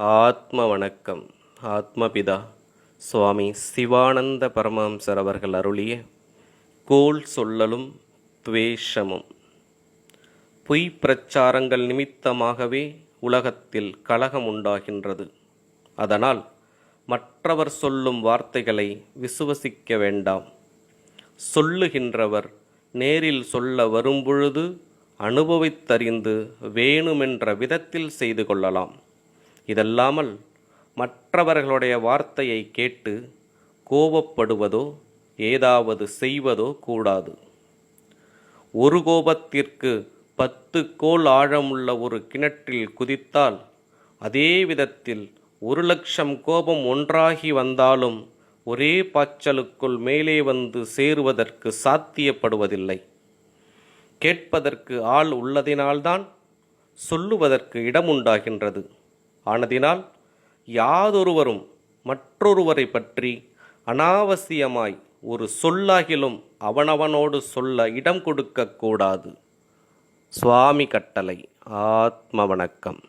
ஆத்ம வணக்கம் ஆத்மபிதா. சுவாமி சிவானந்த பரமஹம்சர் அவர்கள் அருளிய கோல் சொல்லலும் துவேஷமும். பொய் பிரச்சாரங்கள் நிமித்தமாகவே உலகத்தில் கலகம் உண்டாகின்றது. அதனால் மற்றவர் சொல்லும் வார்த்தைகளை விசுவசிக்க வேண்டாம். சொல்லுகின்றவர் நேரில் சொல்ல வரும்பொழுது அனுபவித்தறிந்து வேணுமென்ற விதத்தில் செய்து கொள்ளலாம். இதல்லாமல் மற்றவர்களுடைய வார்த்தையை கேட்டு கோபப்படுவதோ ஏதாவது செய்வதோ கூடாது. ஒரு கோபத்திற்கு பத்து கோல் ஆழமுள்ள ஒரு கிணற்றில் குதித்தால் அதே விதத்தில் ஒரு லட்சம் கோபம் ஒன்றாகி வந்தாலும் ஒரே பாய்ச்சலுக்குள் மேலே வந்து சேருவதற்கு சாத்தியப்படுவதில்லை. கேட்பதற்கு ஆள் உள்ளதினால்தான் சொல்லுவதற்கு இடம் உண்டாகின்றது. ஆனதினால் யாதொருவரும் மற்றொருவரை பற்றி அனாவசியமாய் ஒரு சொல்லாகிலும் அவனவனோடு சொல்ல இடம் கொடுக்கக்கூடாது சுவாமி கட்டளை ஆத்ம வணக்கம்.